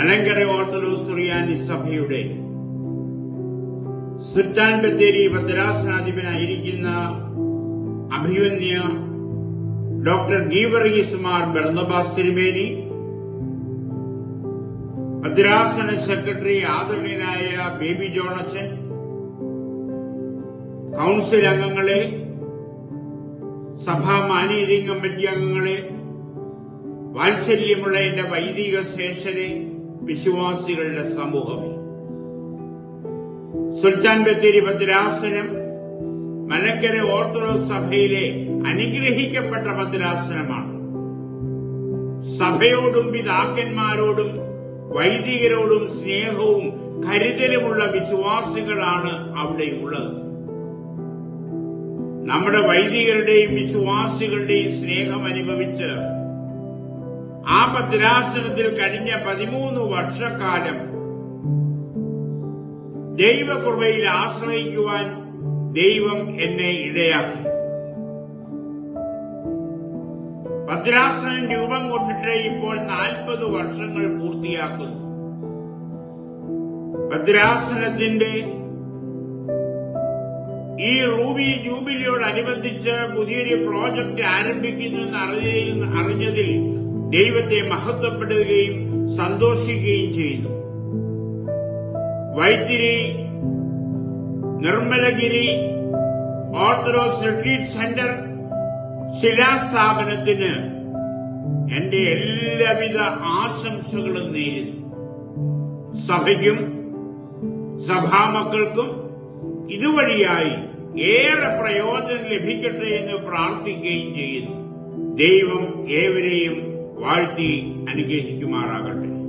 Malankara orthodox റിയാനി സഭയുടെ സുൽത്താൻ ബത്തേരി ഭദ്രാസനാധിപനായിരിക്കുന്ന അഭിവന്യ doctor Geevarghese Mar Barnabas തിരുമേനി ഭദ്രാസന സെക്രട്ടറി ആദരണീയനായ ബേബി ജോണച്ചൻ കൌൺസിൽ അംഗങ്ങളെ സഭാ മാനേജിംഗ് കമ്മിറ്റി അംഗങ്ങളെ വാത്സല്യമുള്ള എന്റെ വൈദിക ശേഷരെ വിശ്വാസികളുടെ സമൂഹമേ സുൽത്താൻ ബത്തേരി ഭദ്രാസനം മലക്കര ഓർത്തഡോക്സ് സഭയിലെ അനുഗ്രഹിക്കപ്പെട്ട ഭദ്രാസനമാണ്. സഭയോടും പിതാക്കന്മാരോടും വൈദികരോടും സ്നേഹവും കരുതലുമുള്ള വിശ്വാസികളാണ് അവിടെ ഉള്ളത്. നമ്മുടെ വൈദികരുടെയും വിശ്വാസികളുടെയും സ്നേഹം അനുഭവിച്ച് ആ ഭദ്രാസനത്തിൽ കഴിഞ്ഞ പതിമൂന്ന് വർഷക്കാലം ദൈവകൃപയിൽ ആശ്രയിക്കുവാൻ ദൈവം എന്നെ ഇടയാക്കി. ഭദ്രാസനം രൂപം കൊണ്ടിട്ട് ഇപ്പോൾ നാൽപ്പത് വർഷങ്ങൾ പൂർത്തിയാക്കുന്നു. ഭദ്രാസനത്തിന്റെ ഈ റൂബി ജൂബിലിയോടനുബന്ധിച്ച് പുതിയൊരു പ്രോജക്റ്റ് ആരംഭിക്കുന്നു എന്ന് അറിഞ്ഞതിൽ ദൈവത്തെ മഹത്വപ്പെടുകയും സന്തോഷിക്കുകയും ചെയ്യുന്നു. Vythiri Nirmalagiri orthodox retreat centre ശിലാസ്ഥാപനത്തിന് എന്റെ എല്ലാവിധ ആശംസകളും നേരുന്നു. സഭയ്ക്കും സഭാമക്കൾക്കും ഇതുവഴിയായി ഏറെ പ്രയോജനം ലഭിക്കട്ടെ എന്ന് പ്രാർത്ഥിക്കുകയും ചെയ്യുന്നു. ദൈവം ഏവരെയും வாழ்த்தி அனுகேசிக்குமாறாகட்டும்